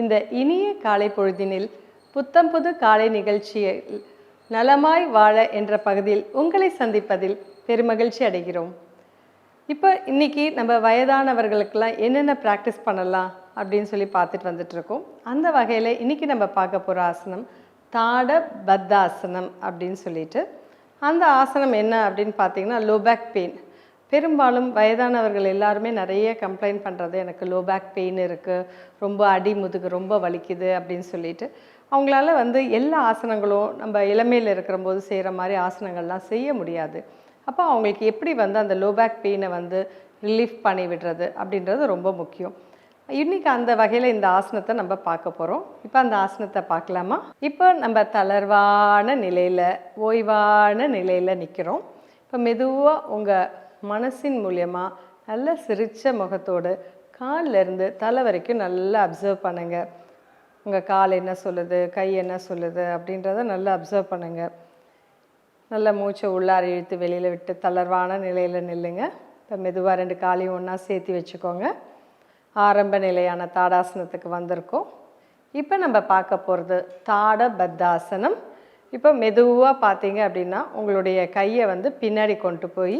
இந்த இனிய காலை பொழுதினில் புத்தம்புது காலை நிகழ்ச்சியில் நலமாய் வாழ என்ற பகுதியில் உங்களை சந்திப்பதில் பெருமகிழ்ச்சி அடைகிறோம். இப்போ இன்னைக்கு நம்ம வயதானவர்களுக்கெல்லாம் என்னென்ன ப்ராக்டிஸ் பண்ணலாம் அப்படின்னு சொல்லி பார்த்துட்டு வந்துட்ருக்கோம் அந்த வகையில் இன்னைக்கு நம்ம பார்க்க போகிற ஆசனம் தாட பத்தாசனம் அப்படின்னு சொல்லிட்டு. அந்த ஆசனம் என்ன அப்படின்னு பார்த்தீங்கன்னா லோ பேக் பெயின் பெரும்பாலும் வயதானவர்கள் எல்லாருமே நிறைய கம்ப்ளைண்ட் பண்ணுறது எனக்கு லோ பேக் பெயின் இருக்குது ரொம்ப அடி முதுகு ரொம்ப வலிக்குது அப்படின்னு சொல்லிட்டு அவங்களால வந்து எல்லா ஆசனங்களும் நம்ம இளமையில் இருக்கிற போது செய்கிற மாதிரி ஆசனங்கள்லாம் செய்ய முடியாது. அப்போ அவங்களுக்கு எப்படி வந்து அந்த லோ பேக் பெயினை வந்து ரிலீஃப் பண்ணி விடுறது அப்படின்றது ரொம்ப முக்கியம். இன்னைக்கு அந்த வகையில் இந்த ஆசனத்தை நம்ம பார்க்க போகிறோம் இப்போ அந்த ஆசனத்தை பார்க்கலாமா? இப்போ நம்ம தளர்வான நிலையில் ஓய்வான நிலையில் நிற்கிறோம் இப்போ மெதுவாக உங்கள் மனசின் மூலியமாக நல்ல சிரித்த முகத்தோடு காலிலேருந்து தலை வரைக்கும் நல்லா அப்சர்வ் பண்ணுங்கள் உங்கள் கால் என்ன சொல்லுது கை என்ன சொல்லுது அப்படின்றத நல்லா அப்சர்வ் பண்ணுங்கள் நல்ல மூச்சை உள்ளார இழுத்து வெளியில் விட்டு தளர்வான நிலையில் நில்லுங்க. இப்போ மெதுவாக ரெண்டு காலையும் ஒன்றா சேர்த்து வச்சுக்கோங்க. ஆரம்ப நிலையான தாடாசனத்துக்கு வந்திருக்கோம். இப்போ நம்ம பார்க்க போகிறது தாட பத்தாசனம் இப்போ மெதுவாக பார்த்தீங்க அப்படின்னா உங்களுடைய கையை வந்து பின்னாடி கொண்டு போய்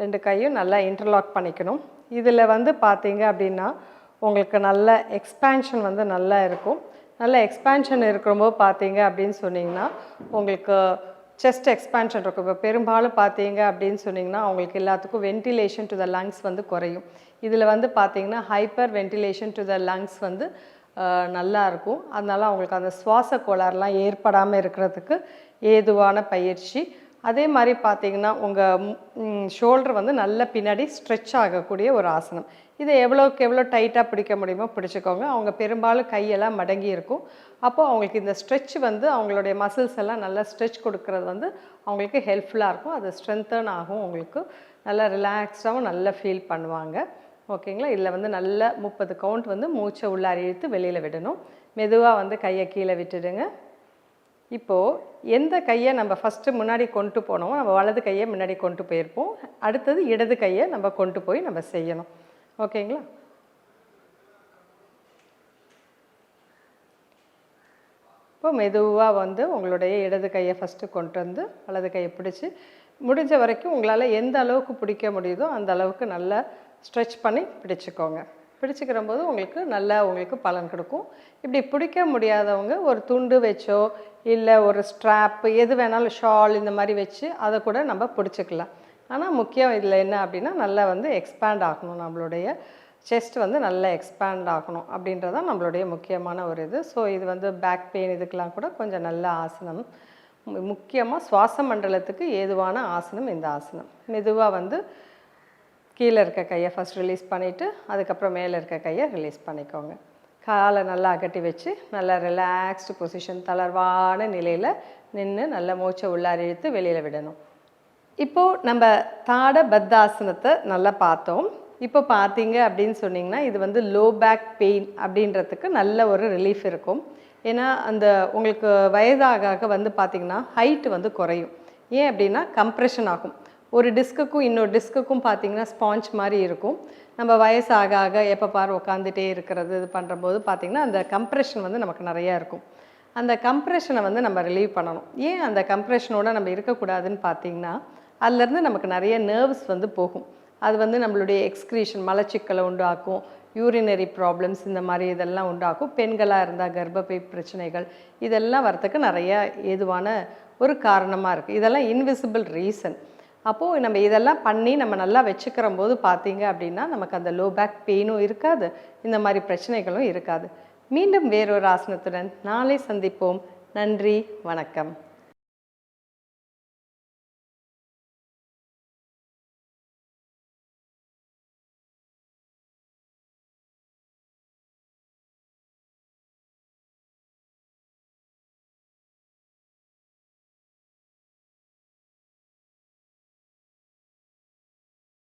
ரெண்டு கையும் நல்லா இன்டர்லாக் பண்ணிக்கணும். இதில் வந்து பார்த்தீங்க அப்படின்னா உங்களுக்கு நல்ல எக்ஸ்பேன்ஷன் வந்து நல்லா இருக்கும். நல்ல எக்ஸ்பேன்ஷன் இருக்கிறபோது பார்த்தீங்க அப்படின்னு சொன்னீங்கன்னா உங்களுக்கு செஸ்ட் எக்ஸ்பேன்ஷன் இருக்கும். இப்போ பெரும்பாலும் பார்த்தீங்க அப்படின்னு சொன்னிங்கன்னா அவங்களுக்கு எல்லாத்துக்கும் வென்டிலேஷன் டு த லங்ஸ் வந்து குறையும். இதில் வந்து பார்த்தீங்கன்னா hyper ventilation to the lungs வந்து நல்லா இருக்கும். அதனால் அவங்களுக்கு அந்த சுவாச கோளாறுலாம் ஏற்படாமல் இருக்கிறதுக்கு ஏதுவான பயிற்சி அதே மாதிரி பார்த்தீங்கன்னா உங்கள் ஷோல்டர் வந்து நல்ல பின்னாடி ஸ்ட்ரெச் ஆகக்கூடிய ஒரு ஆசனம். இதை எவ்வளோக்கு எவ்வளோ டைட்டாக பிடிக்க முடியுமோ பிடிச்சிக்கோங்க. அவங்க பெரும்பாலும் கையெல்லாம் மடங்கி இருக்கும். அப்போது அவங்களுக்கு இந்த ஸ்ட்ரெச் வந்து அவங்களுடைய மசில்ஸ் எல்லாம் நல்லா ஸ்ட்ரெச் கொடுக்கறது வந்து அவங்களுக்கு ஹெல்ப்ஃபுல்லாக இருக்கும். அது ஸ்ட்ரென்த்தன் ஆகும் உங்களுக்கு. நல்லா ரிலாக்ஸ்டாகவும் நல்லா ஃபீல் பண்ணுவாங்க. ஓகேங்களா இதில் வந்து நல்ல முப்பது கவுண்ட் வந்து மூச்சை உள்ளார இழுத்து வெளியில் விடணும். மெதுவாக வந்து கையை கீழே விட்டுடுங்க. இப்போது எந்த கையை நம்ம ஃபஸ்ட்டு முன்னாடி கொண்டு போனோமோ நம்ம வலது கையை முன்னாடி கொண்டு போயிருப்போம். அடுத்தது இடது கையை நம்ம கொண்டு போய் நம்ம செய்யணும். ஓகேங்களா? இப்போ மெதுவாக வந்து உங்களுடைய இடது கையை ஃபஸ்ட்டு கொண்டு வந்து வலது கையை பிடிச்சி முடிஞ்ச வரைக்கும் உங்களால் எந்த அளவுக்கு பிடிக்க முடியுதோ அந்த அளவுக்கு நல்லா ஸ்ட்ரெச் பண்ணி பிடிச்சிக்கோங்க. பிடிச்சிக்கிற போது உங்களுக்கு நல்லா உங்களுக்கு பலன் கொடுக்கும். இப்படி பிடிக்க முடியாதவங்க ஒரு துண்டு வச்சோ இல்லை ஒரு ஸ்ட்ராப்பு எது வேணாலும் ஷால் இந்த மாதிரி வச்சு அதை கூட நம்ம பிடிச்சிக்கலாம். ஆனால் முக்கியம் இதில் என்ன அப்படின்னா நல்லா வந்து எக்ஸ்பேண்ட் ஆகணும். நம்மளுடைய செஸ்ட் வந்து நல்லா எக்ஸ்பேண்ட் ஆகணும் அப்படின்றது தான் நம்மளுடைய முக்கியமான ஒரு இது. ஸோ இது வந்து பேக் பெயின் இதுக்கெலாம் கூட கொஞ்சம் நல்ல ஆசனம். முக்கியமாக சுவாச மண்டலத்துக்கு ஏதுவான ஆசனம் இந்த ஆசனம். மெதுவாக வந்து கீழே இருக்க கையை ஃபஸ்ட் ரிலீஸ் பண்ணிவிட்டு அதுக்கப்புறம் மேலே இருக்க கையை ரிலீஸ் பண்ணிக்கோங்க. காலை நல்லா அகட்டி வச்சு நல்லா ரிலாக்ஸ்டு பொசிஷன் தளர்வான நிலையில் நின்று நல்லா மூச்சை உள்ளார இழுத்து வெளியில் விடணும். இப்போது நம்ம தாட பத்தாசனத்தை நல்லா பார்த்தோம். இப்போ பார்த்தீங்க அப்படின்னு சொன்னீங்கன்னா இது வந்து லோ பேக் பெயின் அப்படின்றதுக்கு நல்ல ஒரு ரிலீஃப் இருக்கும். ஏன்னா அந்த உங்களுக்கு வயதாக ஆக வந்து பார்த்திங்கன்னா ஹைட்டு வந்து குறையும். ஏன் அப்படின்னா கம்ப்ரெஷன் ஆகும். ஒரு டிஸ்க்குக்கும் இன்னொரு டிஸ்க்குக்கும் பார்த்தீங்கன்னா ஸ்பாஞ்ச் மாதிரி இருக்கும். நம்ம வயசு ஆக ஆக எப்போ பார் உட்காந்துட்டே இருக்கிறது இது பண்ணுறபோது பார்த்திங்கன்னா அந்த கம்ப்ரெஷன் வந்து நமக்கு நிறையா இருக்கும். அந்த கம்ப்ரெஷனை வந்து நம்ம ரிலீவ் பண்ணணும். ஏன் அந்த கம்ப்ரெஷனோட நம்ம இருக்கக்கூடாதுன்னு பார்த்தீங்கன்னா அதுலேருந்து நமக்கு நிறைய நர்வ்ஸ் வந்து போகும். அது வந்து நம்மளுடைய எக்ஸ்க்ரீஷன் மலச்சிக்கலை உண்டாக்கும் யூரினரி ப்ராப்ளம்ஸ் இந்த மாதிரி இதெல்லாம் உண்டாக்கும். பெண்களாக இருந்தால் கர்ப்பப்பை பிரச்சனைகள் இதெல்லாம் வரத்துக்கு நிறையா ஏதுவான ஒரு காரணமாக இருக்குது இதெல்லாம் இன்விசிபிள் ரீசன் அப்போது நம்ம இதெல்லாம் பண்ணி நம்ம நல்லா வச்சுக்கிற போது பார்த்தீங்க அப்படின்னா நமக்கு அந்த லோ பேக் பெயினும் இருக்காது இந்த மாதிரி பிரச்சனைகளும் இருக்காது. மீண்டும் வேறொரு ஆசனத்துடன் நாளை சந்திப்போம். நன்றி வணக்கம்.